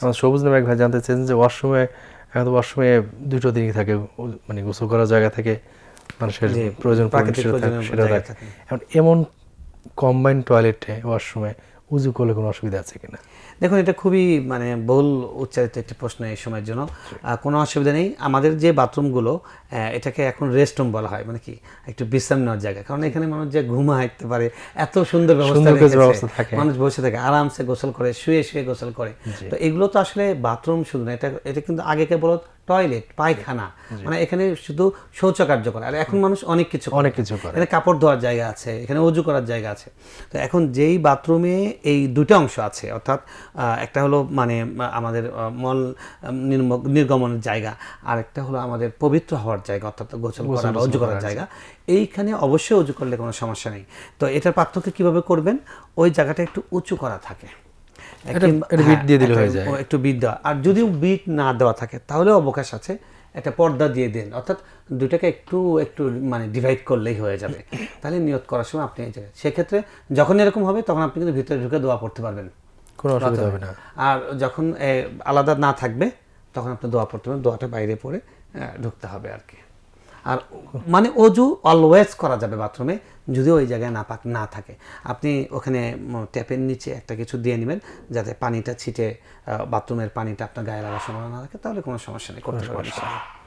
আমার সবুজ নামে এক ভাই জানতে চেয়েছেন যে ওয়াশরুমে এখন তো ওয়াশরুমে দুটো দিনই থাকে মানে গোসল করার জায়গা থেকে মানুষের প্রয়োজন সেটা থাকে। এখন এমন কম্বাইন্ড টয়লেটে ওয়াশরুমে উজু করলে কোনো অসুবিধা আছে কিনা? দেখুন এটা খুবই মানে বহুল উচ্চারিত একটি প্রশ্ন এই সময়ের জন্য। কোনো অসুবিধা নেই। আমাদের যে বাথরুমগুলো এটাকে এখন রেস্ট রুম বলা হয়। মানে কি? একটু বিশ্রাম নেওয়ার জায়গা। কারণ এখানে মানুষ যে ঘুমা হাঁটতে পারে এত সুন্দর ব্যবস্থা থাকে। মানুষ বসে থাকে আরামসে গোসল করে শুয়ে শুয়ে গোসল করে। তো এগুলো তো আসলে বাথরুম শুধু না এটা এটা কিন্তু আগে কেবল টয়লেট পায়খানা মানে এখানে শুধু শৌচকার্য করে। আর এখন মানুষ অনেক কিছু অনেক কিছু করে। এখানে কাপড় ধোয়ার জায়গা আছে এখানে অজু করার জায়গা আছে। তো এখন যেই বাথরুমে এই দুটো অংশ আছে অর্থাৎ একটা হলো মানে আমাদের মল নির্গমনের জায়গা আর একটা হলো আমাদের পবিত্র হওয়ার জায়গা অর্থাৎ গোসল করা বা অজু করার জায়গা। এইখানে অবশ্যই অজু করলে কোনো সমস্যা নেই। তো এটার পার্থক্য কীভাবে করবেন? ওই জায়গাটা একটু উঁচু করা থাকে। বিট দিয়ে দিলে হয়ে যায়। একটু বিট দেওয়া। আর যদিও বিট না দেওয়া থাকে তাহলেও অবকাশ আছে। একটা পর্দা দিয়ে দেন অর্থাৎ দুইটাকে একটু একটু মানে ডিভাইড করলেই হয়ে যাবে। তাহলে নিয়ত করার সময় আপনি এই জায়গায় সেক্ষেত্রে যখন এরকম হবে তখন আপনি কিন্তু ভিতরে ঢুকে দোয়া পড়তে পারবেন। কোনো অসুবিধা হবে না। আর যখন আলাদা না থাকবে তখন আপনি দোয়া পড়তে পারবেন। দোয়াটা বাইরে পড়ে ঢুকতে হবে আর কি। আর মানে অজু অলওয়েজ করা যাবে বাথরুমে যদি ওই জায়গায় না পাক না থাকে আপনি ওখানে ট্যাপের নিচে একটা কিছু দিয়ে নেবেন যাতে পানিটা ছিটে বাথরুমের পানিটা আপনার গায়ে লাগার সম্ভাবনা না থাকে তাহলে কোনো সমস্যা নেই করতে ইনশাআল্লাহ।